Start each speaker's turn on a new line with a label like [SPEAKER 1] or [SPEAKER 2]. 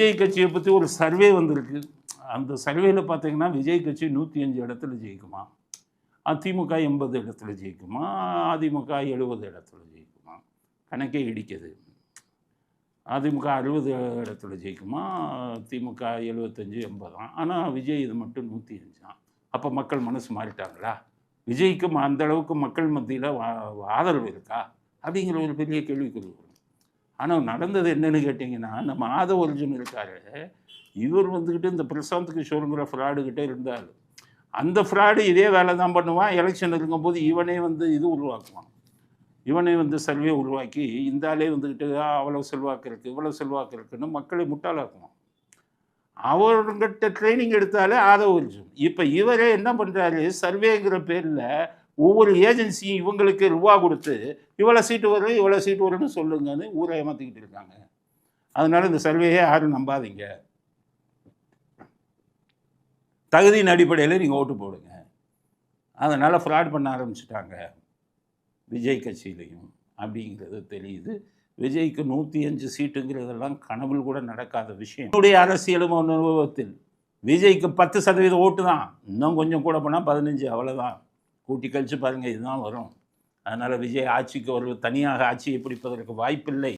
[SPEAKER 1] விஜய் கட்சியை பற்றி ஒரு சர்வே வந்திருக்கு. அந்த சர்வேல பார்த்தீங்கன்னா விஜய் கட்சி நூற்றி அஞ்சு இடத்துல ஜெயிக்குமா? அதிமுக எண்பது இடத்துல ஜெயிக்குமா? அதிமுக எழுபது இடத்துல ஜெயிக்குமா? கணக்கே இடிக்குது. அதிமுக அறுபது இடத்துல ஜெயிக்குமா? திமுக எழுபத்தஞ்சு எண்பதாம் ஆனால் விஜய் இது மட்டும் நூற்றி அஞ்சாம் அப்போ மக்கள் மனசு மாறிட்டாங்களா? விஜய்க்கு ம- அந்த அளவுக்கு மக்கள் மத்தியில் ஆதரவு இருக்கா? அப்படிங்கிற ஒரு பெரிய கேள்விக்குறி ஆனால் நடந்தது என்னன்னு கேட்டிங்கன்னா நம்ம ஆதவ அர்ஜுன் இருக்காரு. இவர் வந்துக்கிட்டு இந்த பிரசாந்த் கிஷோருங்கிற ஃப்ராடுக்கிட்டே இருந்தார். அந்த ஃப்ராடு இதே வேலை தான் பண்ணுவான். எலெக்ஷன் இருக்கும்போது இவனே வந்து இது உருவாக்குவான். இவனே வந்து சர்வே உருவாக்கி இந்த ஆளே வந்துக்கிட்டு அவ்வளோ செல்வாக்கு இருக்குது இவ்வளோ செல்வாக்கு இருக்குன்னு மக்களை முட்டாளாக்குவான். அவர்கிட்ட ட்ரைனிங் எடுத்தாலே ஆதரவு அர்ஜுன் இப்போ இவரே என்ன பண்ணுறாரு சர்வேங்கிற பேரில் ஒவ்வொரு ஏஜென்சியும் இவங்களுக்கு ரூபா கொடுத்து இவ்வளோ சீட்டு வரும் இவ்வளோ சீட்டு வரும்னு சொல்லுங்கன்னு ஊரை ஏமாற்றிக்கிட்டு இருக்காங்க. அதனால் இந்த சர்வேயை யாரும் நம்பாதீங்க. தகுதியின் அடிப்படையில் நீங்கள் ஓட்டு போடுங்க. அதனால் ஃப்ராட் பண்ண ஆரம்பிச்சிட்டாங்க. விஜய் கட்சியிலையும். அப்படிங்கிறது தெரியுது. விஜய்க்கு நூற்றி அஞ்சு சீட்டுங்கிறதெல்லாம் கனவில் கூட நடக்காத விஷயம். என்னுடைய அரசியலும் அனுபவத்தில் விஜய்க்கு பத்து சதவீத ஓட்டு தான். இன்னும் கொஞ்சம் கூட போனால் பதினஞ்சு அவ்வளோதான் கூட்டி கழிச்சு பாருங்கள் இதுதான் வரும். அதனால் விஜய் ஆட்சிக்கு ஒரு தனியாக ஆட்சியை பிடிப்பதற்கு வாய்ப்பில்லை.